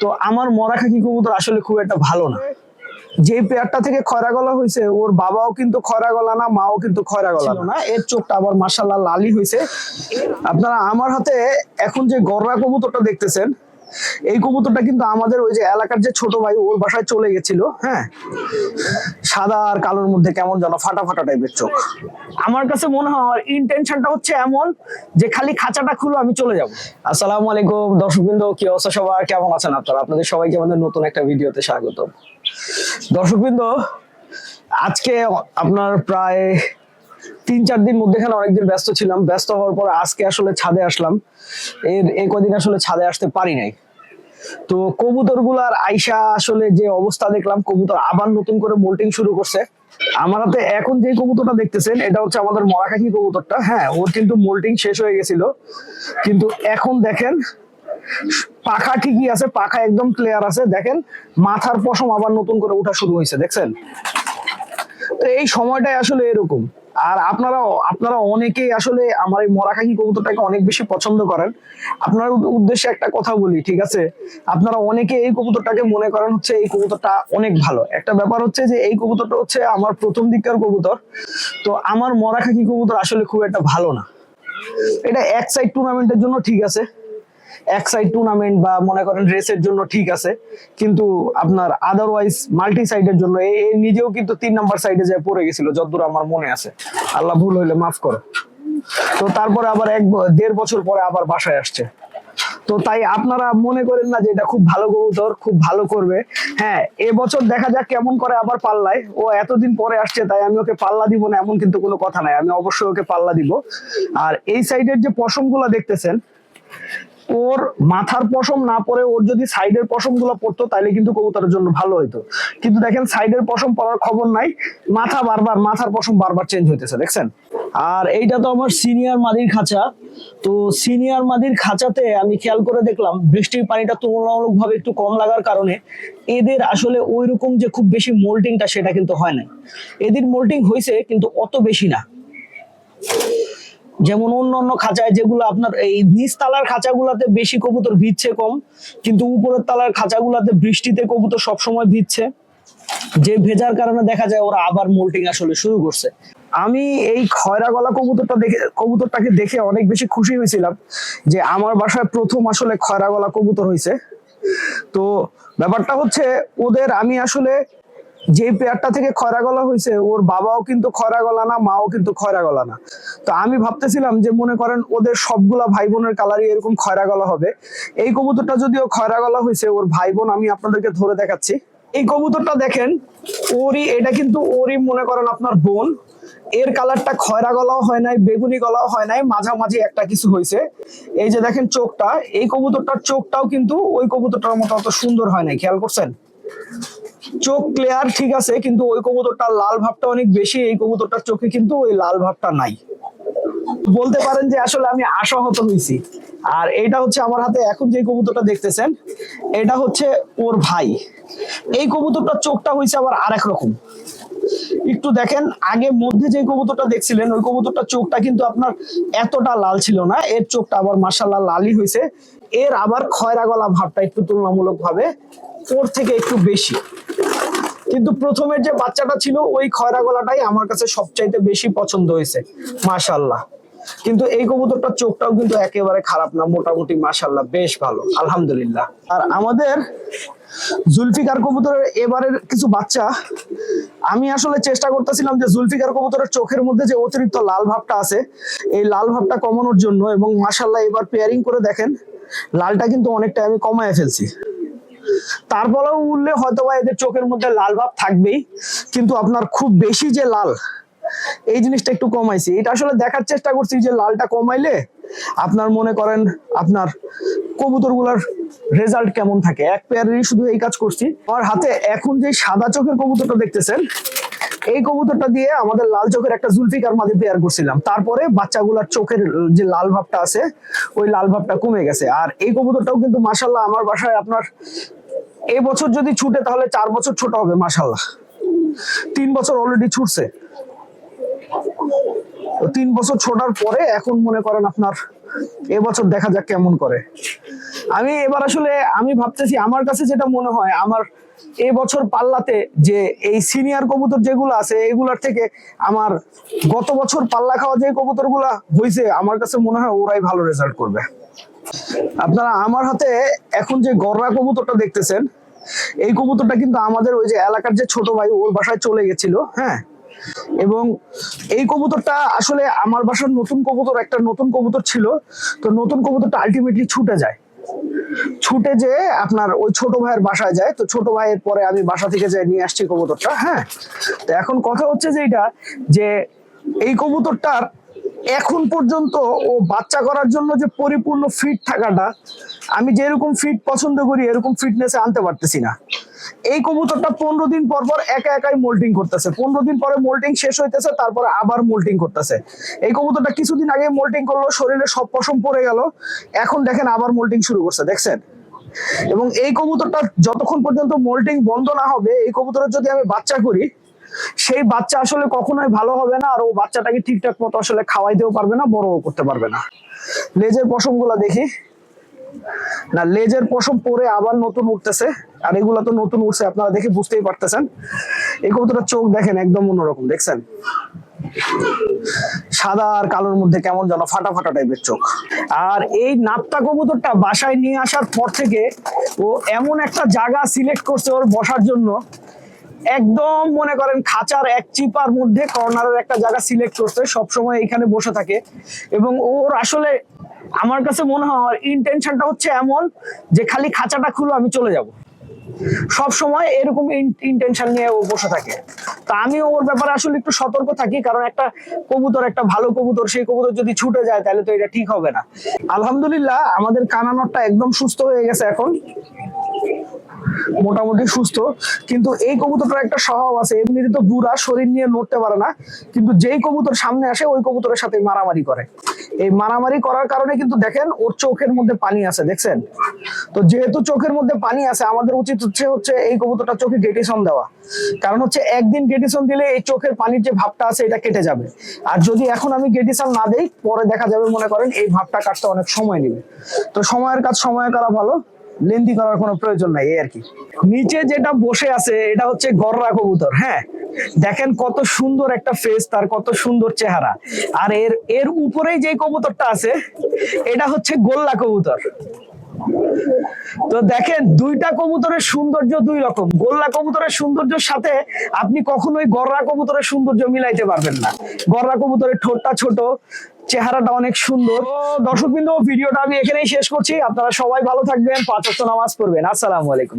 তো আমার মরা খাকি কবুতর আসলে খুব একটা ভালো না। যে পেয়ারটা থেকে খয়রা গলা হয়েছে ওর বাবাও কিন্তু খয়রা গলা না মাও কিন্তু খয়রা গলা না। এর চোখটা আবার মার্শাল্লাহ লালি হয়েছে আপনারা আমার হাতে এখন যে গররা কবুতরটা দেখতেছেন এই কবুতরটা কিন্তু আমাদের ওই যে এলাকার যে ছোট ভাই ওর বাসায় চলে গেছিল হ্যাঁ? সাদা আর কালোর মধ্যে কেমন যেন ফাটা ফাটা টাইপের চোখ। আমার কাছে মনে হয় আমার ইন্টেনশনটা হচ্ছে এমন যে খালি খাঁচাটা খুলো আমি চলে যাব। আসসালামু আলাইকুম দর্শকবৃন্দ কি অবস্থা সবার? কেমন আছেন আপনারা? আপনাদের সবাইকে আমাদের নতুন একটা ভিডিওতে স্বাগত। দর্শকবৃন্দ আজকে আপনার প্রায় তিন চার দিন মধ্যেখানে অনেকদিন ব্যস্ত ছিলাম। ব্যস্ত হওয়ার পর আজকে আসলে ছাদে আসলাম। এর এই কদিন আসলে ছাদে আসতে পারি নাই। তো কবুতরগুলার আইসা আসলে যে অবস্থা দেখলাম, কবুতর আবার নতুন করে মোল্টিং শুরু করছে। আমার হাতে এখন যে কবুতরটা দেখতেছেন, এটা হচ্ছে আমাদের মরাকাকি কবুতরটা। হ্যাঁ ওর কিন্তু মোল্টিং শেষ হয়ে গেছিল। কিন্তু এখন দেখেন, পাখা ঠিকই আছে, পাখা একদম ক্লিয়ার আছে। দেখেন, মাথার পশম আবার নতুন করে ওঠা শুরু হয়েছে, দেখছেন? তো এই সময়টাই আসলে এরকম। আর আপনারা আপনারা অনেকেই আসলে আমার এই মরাখাকি কবুতরটাকে অনেক বেশি পছন্দ করেন। আপনার উদ্দেশ্যে একটা কথা বলি, ঠিক আছে? আপনারা অনেকে এই কবুতরটাকে মনে করেন হচ্ছে এই কবুতরটা অনেক ভালো। একটা ব্যাপার হচ্ছে যে এই কবুতরটা হচ্ছে আমার প্রথম দিককার কবুতর। তো আমার মরাখাকি কবুতর আসলে খুব একটা ভালো না। এটা এক সাইড টুর্নামেন্টের জন্য ঠিক আছে। এক সাইড টুর্নামেন্ট বা মনে করেন রেসের জন্য ঠিক আছে। কিন্তু আপনার আদারওয়াইজ মাল্টি সাইডের জন্য এ নিজেও কিন্তু তিন নাম্বার সাইডে যায় পড়ে গেছিল, যতদূর আমার মনে আছে। আল্লাহ ভুল হইলে মাফ করো। তো তারপরে আবার এক দেড় বছর পরে আবার বাসায় আসছে। তো তাই আপনারা মনে করেন না যে এটা খুব ভালো কবুতর খুব ভালো করবে। হ্যাঁ এবছর দেখা যাক কেমন করে আবার পাল্লায়। ও এতদিন পরে আসছে, তাই আমি ওকে পাল্লা দিব না, এমন কিন্তু কোনো কথা নাই। আমি অবশ্যই ওকে পাল্লা দিব। আর এই সাইডের যে পশমগুলো দেখতেছেন ওর মাথার পশম না পরে ওর যদি সাইডের পশমগুলো পড়তো তাহলে কিন্তু কবুতরের জন্য ভালো হতো কিন্তু দেখেন সাইডের পশম পড়ার খবর নাই। মাথা বারবার, মাথার পশম বারবার চেঞ্জ হইতেছে, দেখছেন? আর এইটা তো আমার সিনিয়র মাদির খাঁচা। তো সিনিয়র মাদির খাঁচাতে আমি খেয়াল করে দেখলাম, বৃষ্টির পানিটা তুলনামূলকভাবে একটু কম লাগার কারণে এদের আসলে ওই রকম যে খুব বেশি মোল্টিংটা সেটা কিন্তু হয় না এদের মোল্টিং হয়েছে কিন্তু অত বেশি না। যেমন অন্য অন্য খাঁচায় যেগুলো আপনার এই নিচ তালার খাঁচাগুলাতে বেশি কবুতর ভিজছে কম, কিন্তু উপরের তালার খাঁচাগুলাতে বৃষ্টিতে কবুতর সবসময় ভিজছে। যে ভেজার কারণে দেখা যায় ওরা আবার মোল্টিং আসলে শুরু করছে। আমি এই খয়রা গলা কবুতরটা দেখে, কবুতরটাকে দেখে অনেক বেশি খুশি হয়েছিলাম যে আমার বাসায় প্রথম আসলে খয়রা গলা কবুতর হয়েছে। তো ব্যাপারটা হচ্ছে ওদের আমি আসলে যে পেয়ারটা থেকে খয়রা গলা হয়েছে, ওর বাবাও কিন্তু খয়রা গলা না, মাও কিন্তু খয়রা গলা না। তো আমি ভাবতেছিলাম যে মনে করেন ওদের সবগুলা ভাই বোনের কালারই এরকম খয়রা গলা হবে। এই কবুতরটা যদিও খয়রা গলা হয়েছে, ওর ভাই বোন আমি আপনাদেরকে ধরে দেখাচ্ছি। এই কবুতরটা দেখেন, ওরই, এটা কিন্তু ওরই মনে করেন আপনার বোন। এর কালারটা খয়রা গলাও হয় নাই বেগুনি গলাও হয় নাই, মাঝামাঝি একটা কিছু হয়েছে। এই যে দেখেন চোখটা, এই কবুতরটার চোখটাও কিন্তু ওই কবুতরটার মতো অত সুন্দর হয় নাই, খেয়াল করছেন? চোখ ক্লিয়ার ঠিক আছে, কিন্তু ওই কবুতরটার লাল ভাবটা অনেক বেশি, এই কবুতরটার চোখে কিন্তু ওই লাল ভাবটা নাই। বলতে পারেন যে আসলে আমি আশাহত হয়েছি। আর এটা হচ্ছে আমার হাতে এখন যে কবুতরটা দেখতেছেন, এটা হচ্ছে ওর ভাই। এই কবুতরটার চোখটা হয়েছে আবার আরেক রকম। একটু দেখেন, আগে মধ্যে যে কবুতরটা দেখছিলেন, ওই কবুতরটার চোখটা কিন্তু আপনার এতটা লাল ছিল না, এর চোখটা আবার মার্শাল্লাহ লালই হয়েছে এর আবার খয়রা গলা ভাবটা একটু তুলনামূলক ভাবে ওর থেকে একটু বেশি। কিন্তু প্রথমের যে বাচ্চাটা ছিল, ওই খয়রা গলাটাই আমার কাছে সবচাইতে বেশি পছন্দ হয়েছে মাশাল্লাহ কিন্তু এই কবুতরটার চোখটাও কিন্তু একেবারে খারাপ না, মোটামুটি মাশাল্লাহ বেশ ভালো, আলহামদুলিল্লাহ। আর আমাদের জুলফিকার কবুতরের এবারের কিছু বাচ্চা, আমি আসলে চেষ্টা করতেছিলাম যে জুলফিকার কবুতরের চোখের মধ্যে যে অতিরিক্ত লাল ভাবটা আছে, এই লাল ভাবটা কমানোর জন্য এবং মাশাল্লাহ এবার পেয়ারিং করে দেখেন, লালটা কিন্তু অনেকটা আমি কমায় ফেলছি। তারপরেও উঠলে হয়তো বা এদের চোখের মধ্যে লাল ভাব থাকবেই, কিন্তু আপনার খুব বেশি যে লাল এই জিনিসটা একটু কমাইছি। এটা আসলে দেখার চেষ্টা করছি যে লালটা কমাইলে আপনার মনে করেন আপনার কবুতরগুলার রেজাল্ট কেমন থাকে। এক পেয়ারেরই শুধু এই কাজ করছি। আমার হাতে এখন যে সাদা চোখের কবুতরটা দেখতেছেন, এই কবুতরটা দিয়ে আমাদের লাল চোখের একটা জুলফিকার মাঝে পেয়ার করছিলাম। তারপরে বাচ্চাগুলার চোখের যে লাল ভাবটা আছে, ওই লাল ভাবটা কমে গেছে। আর এই কবুতরটাও কিন্তু মাসাল্লাহ আমার বাসায় আপনার এই বছর যদি ছুটে তাহলে চার বছর ছোট হবে মাসাল্লাহ তিন বছর অলরেডি ছুটছে। তিন বছর ছোটার পরে এখন মনে করেন আপনার এবছর দেখা যাক কেমন করে। আমি এবার আসলে আমি ভাবতেছি আমার কাছে যেটা মনে হয়, আমার এ বছর পাল্লাতে যে এই সিনিয়র কবুতর যেগুলো আছে, এগুলার থেকে আমার গত বছর পাল্লা খাওয়া যে কবুতরগুলা হয়েছে আমার কাছে মনে হয় ওরাই ভালো রেজাল্ট করবে। আপনারা আমার হাতে এখন যে গররা কবুতরটা দেখতেছেন, এই কবুতরটা কিন্তু আমাদের ওই যে এলাকার যে ছোট ভাই, ওর বাসায় চলে গেছিল হ্যাঁ? এবং এই কবুতরটা আসলে আমার বাসার নতুন কবুতর, একটা নতুন কবুতর ছিল। তো নতুন কবুতরটা আলটিমেটলি ছুটে যায়। ছুটে যে আপনার ওই ছোট ভাইয়ের বাসায় যায়। তো ছোট ভাইয়ের পরে আমি বাসা থেকে যাই নিয়ে আসছি কবুতরটা হ্যাঁ? তো এখন কথা হচ্ছে যে এটা যে এই কবুতরটার এখন পর্যন্ত ও বাচ্চা করার জন্য যে পরিপূর্ণ ফিট থাকাটা, আমি যেরকম ফিট পছন্দ করি, এরকম ফিটনেসে আনতে পারতেছি না। এই কবুতরটা পনেরো দিন পর পর একা একাই মোল্টিং করতেছে। পনেরো দিন পরে মোল্টিং শেষ হইতেছে, তারপরে আবার মোল্টিং করতেছে। এই কবুতরটা কিছুদিন আগে মোল্টিং করল, শরীরে সব পশম পড়ে গেল। এখন দেখেন আবার মোল্টিং শুরু করছে, দেখছেন? এবং এই কবুতরটা যতক্ষণ পর্যন্ত মোল্টিং বন্ধ না হবে, এই কবুতরের যদি আমি বাচ্চা করি, সেই বাচ্চা আসলে কখনোই ভালো হবে না, আর ও বাচ্চাটাকে ঠিকঠাক মতো আসলে খাওয়াইতেও পারবে না, বড়ও করতে পারবে না। লেজের পশম দেখি। না, লেজের পশম পরে আবার নতুন উঠতেছে, আর এগুলা তো নতুন উঠছে, আপনারা দেখে বুঝতেই পারতেছেন। এই কবুতরের চোখ দেখেন একদম অন্যরকম, দেখছেন? সাদা আর কালোর মধ্যে কেমন যেন ফাটা ফাটা টাইপের চোখ। আর এই নাপ্তা কবুতরটা বাসায় নিয়ে আসার পর থেকে ও এমন একটা জায়গা সিলেক্ট করছে ওর বসার জন্য। একদম মনে করেন খাঁচার এক চিপার মধ্যে কর্নারের একটা জায়গা সিলেক্ট করছে, সবসময় এখানে বসে থাকে। এবং ওর আসলে আমার কাছে মনে হয় আমার ইন্টেনশনটা হচ্ছে এমন যে খালি খাঁচাটা খুলো আমি চলে যাব। সব সময় এরকম ইন্টেনশন নিয়ে ও বসে থাকে। তা আমি ওর ব্যাপারে আসলে একটু সতর্ক থাকি, কারণ একটা কবুতর, একটা ভালো কবুতর, সেই কবুতর যদি ছুটে যায় তাহলে তো এটা ঠিক হবে না। আলহামদুলিল্লাহ, আমাদের কানানরটা একদম সুস্থ হয়ে গেছে এখন। মোটামুটি সুস্থ। কিন্তু এই কবুতরটার একটা স্বভাব আছে, এমনিতে তো বুড়া, শরীর নিয়ে নড়তে পারে না। কিন্তু যেই কবুতর সামনে আসে, ওই কবুতরের সাথে মারামারি করে। এই মারামারি করার কারণে কিন্তু দেখেন ওর চোখের মধ্যে পানি আছে, দেখছেন? তো যেহেতু চোখের মধ্যে পানি আছে, আমাদের উচিত হচ্ছে হচ্ছে এই কবুতরটা চোখে গেটিসন দেওয়া। কারণ হচ্ছে একদিন গেটিসন দিলে এই চোখের পানির যে ভাবটা আছে, এটা কেটে যাবে। আর যদি এখন আমি গেটিসন না দেই, পরে দেখা যাবে, মনে করেন এই ভাবটা কাটতে অনেক সময় নেবে। তো সময়ের কাজ সময় করা ভালো? লেন্দি করার কোনো প্রয়োজন নাই, এই আর কি। নিচে যেটা বসে আছে, এটা হচ্ছে গররা কবুতর হ্যাঁ? দেখেন কত সুন্দর একটা ফেস তার কত সুন্দর চেহারা। আর এর এর উপরেই যে কবুতরটা আছে, এটা হচ্ছে গোল্লা কবুতর। তো দেখেন, দুইটা কবুতরের সৌন্দর্য দুই রকম। গোল্লা কবুতরের সৌন্দর্যের সাথে আপনি কখনোই গররা কবুতরের সৌন্দর্য মিলাইতে পারবেন না। গররা কবুতরের ঠোঁটটা ছোট, চেহারাটা অনেক সুন্দর। দর্শক বিন্দু ভিডিওটা আমি এখানেই শেষ করছি। আপনারা সবাই ভালো থাকবেন, পাঁচ নামাজ পড়বেন। আসসালামু আলাইকুম।